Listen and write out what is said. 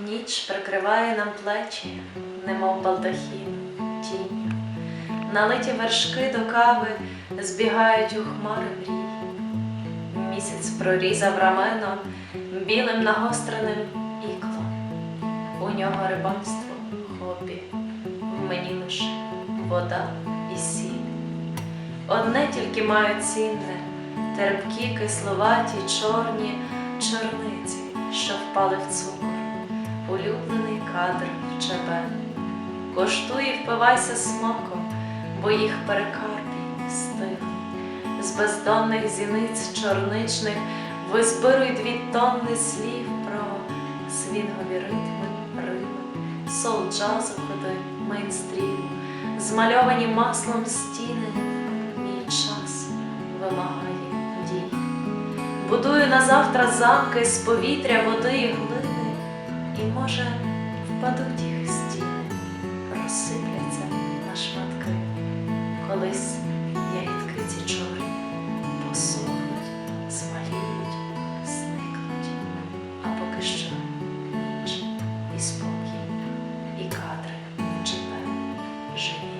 Ніч прикриває нам плечі, немов балдахін, тінь. Налиті вершки до кави збігають у хмари мрій. Місяць прорізав рамено білим нагостреним іклом. У нього рибальство, хобі, в мені лише вода і сіль. Одне тільки маю цінне, терпкі, кисловаті, чорні чорниці, що впали в цукор, улюблений кадр в ЧБ. Коштуй і впивайся смаком, бо їх перекарпій стих. З бездонних зіниць чорничних визбируй дві тонни слів про свінгові ритми, рими, сол джазу ходи, мейнстріму, змальовані маслом стіни, мій час вимагає дій. Будую на завтра замки з повітря, води і глини, може, впадуть їх стіни, розсипляться на шматки. Колись ягідки ці чорні посохнуть, смаліють, зникнуть, а поки що ніч і спокій, і кадри живе, живі.